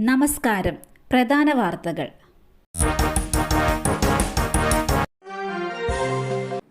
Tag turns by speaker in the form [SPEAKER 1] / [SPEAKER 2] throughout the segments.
[SPEAKER 1] നമസ്കാരം. പ്രധാന വാർത്തകൾ.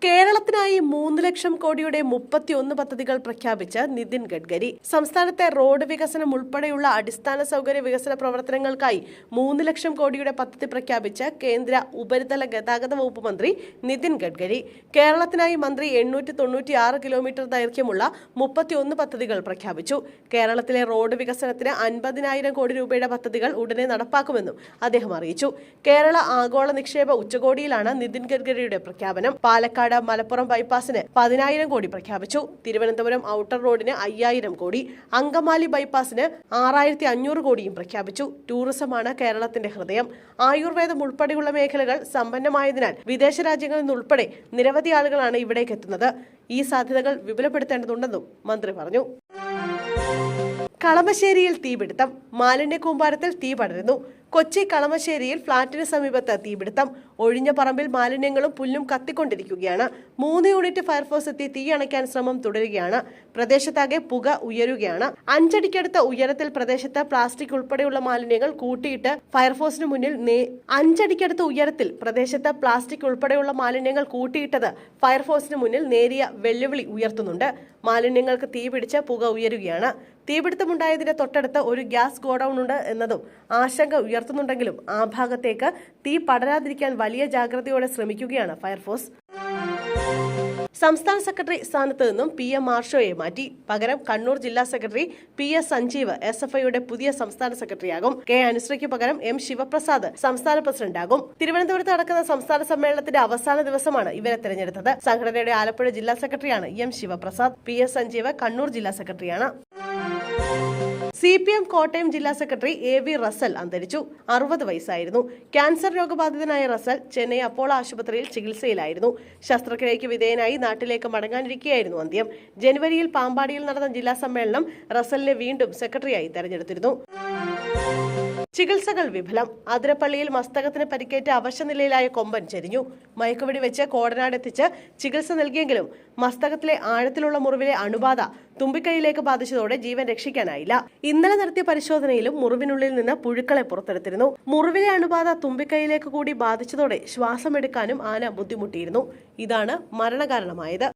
[SPEAKER 2] കേരളത്തിനായി മൂന്ന് ലക്ഷം കോടിയുടെ മുപ്പത്തിയൊന്ന് പദ്ധതികൾ പ്രഖ്യാപിച്ച് നിതിൻ ഗഡ്കരി. സംസ്ഥാനത്തെ റോഡ് വികസനം ഉൾപ്പെടെയുള്ള അടിസ്ഥാന സൗകര്യ വികസന പ്രവർത്തനങ്ങൾക്കായി മൂന്ന് ലക്ഷം കോടിയുടെ പദ്ധതി പ്രഖ്യാപിച്ച് കേന്ദ്ര ഉപരിതല ഗതാഗത വകുപ്പ് മന്ത്രി നിതിൻ ഗഡ്കരി. കേരളത്തിനായി മന്ത്രി എണ്ണൂറ്റി തൊണ്ണൂറ്റി ആറ് കിലോമീറ്റർ ദൈർഘ്യമുള്ള മുപ്പത്തിയൊന്ന് പദ്ധതികൾ പ്രഖ്യാപിച്ചു. കേരളത്തിലെ റോഡ് വികസനത്തിന് അൻപതിനായിരം കോടി രൂപയുടെ പദ്ധതികൾ ഉടനെ നടപ്പാക്കുമെന്നും അദ്ദേഹം അറിയിച്ചു. കേരള ആഗോള നിക്ഷേപ ഉച്ചകോടിയിലാണ് നിതിൻ ഗഡ്കരിയുടെ പ്രഖ്യാപനം. പാലക്കാട് മലപ്പുറം ബൈപ്പാസിന് പതിനായിരം കോടി പ്രഖ്യാപിച്ചു. തിരുവനന്തപുരം ഔട്ടർ റോഡിന് അയ്യായിരം കോടി. അങ്കമാലി ബൈപ്പാസിന് ആറായിരത്തി അഞ്ഞൂറ് കോടിയും പ്രഖ്യാപിച്ചു. ടൂറിസമാണ് കേരളത്തിന്റെ ഹൃദയം. ആയുർവേദം ഉൾപ്പെടെയുള്ള മേഖലകൾ സമ്പന്നമായതിനാൽ വിദേശ രാജ്യങ്ങളിൽ നിന്നുൾപ്പെടെ നിരവധി ആളുകളാണ് ഇവിടേക്ക് എത്തുന്നത്. ഈ സാധ്യതകൾ വിപുലപ്പെടുത്തേണ്ടതുണ്ടെന്നും മന്ത്രി പറഞ്ഞു. കളമശ്ശേരിയിൽ തീപിടുത്തം. മാലിന്യ കൂമ്പാരത്തിൽ തീ പടരുന്നു. കൊച്ചി കളമശ്ശേരിയിൽ ഫ്ളാറ്റിന് സമീപത്ത് തീപിടുത്തം ഒഴിഞ്ഞ പറമ്പിൽ മാലിന്യങ്ങളും പുല്ലും കത്തിക്കൊണ്ടിരിക്കുകയാണ്. മൂന്ന് യൂണിറ്റ് ഫയർഫോഴ്സ് എത്തി തീ അണയ്ക്കാൻ ശ്രമം തുടരുകയാണ്. പ്രദേശത്താകെ പുക ഉയരുകയാണ്. അഞ്ചടിക്കടുത്ത ഉയരത്തിൽ പ്രദേശത്ത് പ്ലാസ്റ്റിക് ഉൾപ്പെടെയുള്ള മാലിന്യങ്ങൾ കൂട്ടിയിട്ട് ഫയർഫോഴ്സിന് മുന്നിൽ അഞ്ചടിക്കടുത്ത ഉയരത്തിൽ പ്രദേശത്ത് പ്ലാസ്റ്റിക് ഉൾപ്പെടെയുള്ള മാലിന്യങ്ങൾ കൂട്ടിയിട്ടത് ഫയർഫോഴ്സിന് മുന്നിൽ നേരിയ വെല്ലുവിളി ഉയർത്തുന്നുണ്ട്. മാലിന്യങ്ങൾക്ക് തീപിടിച്ച് പുക ഉയരുകയാണ്. തീപിടുത്തമുണ്ടായതിന്റെ തൊട്ടടുത്ത് ഒരു ഗ്യാസ് ഗോഡൌൺ ഉണ്ട് എന്നതും ആശങ്ക ഉയർത്തുന്നുണ്ടെങ്കിലും ആ ഭാഗത്തേക്ക് തീ പടരാതിരിക്കാൻ വലിയ ജാഗ്രതയോടെ ശ്രമിക്കുകയാണ് ഫയർഫോഴ്സ്. സംസ്ഥാന സെക്രട്ടറി സ്ഥാനത്ത് നിന്നും പി എം മാർഷോയെ മാറ്റി. പകരം കണ്ണൂർ ജില്ലാ secretary P S Sanjeev S F ഐയുടെ പുതിയ സംസ്ഥാന സെക്രട്ടറിയാകും. കെ അനുശ്രീക്ക് പകരം എം ശിവപ്രസാദ് സംസ്ഥാന പ്രസിഡന്റാകും. തിരുവനന്തപുരത്ത് നടക്കുന്ന സംസ്ഥാന സമ്മേളനത്തിന്റെ അവസാന ദിവസമാണ് ഇവരെ തെരഞ്ഞെടുത്തത്. സംഘടനയുടെ ആലപ്പുഴ ജില്ലാ സെക്രട്ടറിയാണ് M Sivaprasad. P S Sanjeev Kannur ജില്ലാ സെക്രട്ടറിയാണ്. സി പി എം കോട്ടയം ജില്ലാ സെക്രട്ടറി എ വി റസൽ അന്തരിച്ചു. അറുപത് വയസ്സായിരുന്നു. ക്യാൻസർ രോഗബാധിതനായ റസൽ ചെന്നൈ അപ്പോളോ ആശുപത്രിയിൽ ചികിത്സയിലായിരുന്നു. ശസ്ത്രക്രിയയ്ക്ക് വിധേയനായി നാട്ടിലേക്ക് മടങ്ങാനിരിക്കുകയായിരുന്നു അന്ത്യം. ജനുവരിയിൽ പാമ്പാടിയിൽ നടന്ന ജില്ലാ സമ്മേളനം റസലിനെ വീണ്ടും സെക്രട്ടറിയായി തെരഞ്ഞെടുത്തിരുന്നു. ചികിത്സകൾ വിഫലം. അതിരപ്പള്ളിയിൽ മസ്തകത്തിന് പരിക്കേറ്റ അവശനിലയിലായ കൊമ്പൻ ചെരിഞ്ഞു. മയക്കുവെടി വെച്ച് കോടനാട് എത്തിച്ച് ചികിത്സ നൽകിയെങ്കിലും മസ്തകത്തിലെ ആഴത്തിലുള്ള മുറിവിലെ അണുബാധ തുമ്പിക്കൈയിലേക്ക് ബാധിച്ചതോടെ ജീവൻ രക്ഷിക്കാനായില്ല. ഇന്നലെ നടത്തിയ പരിശോധനയിലും മുറിവിനുള്ളിൽ നിന്ന് പുഴുക്കളെ പുറത്തെടുത്തിരുന്നു. മുറിവിലെ അണുബാധ തുമ്പിക്കൈയിലേക്ക് കൂടി ബാധിച്ചതോടെ ശ്വാസമെടുക്കാനും ആന ബുദ്ധിമുട്ടിയിരുന്നു. ഇതാണ് മരണകാരണമായത്.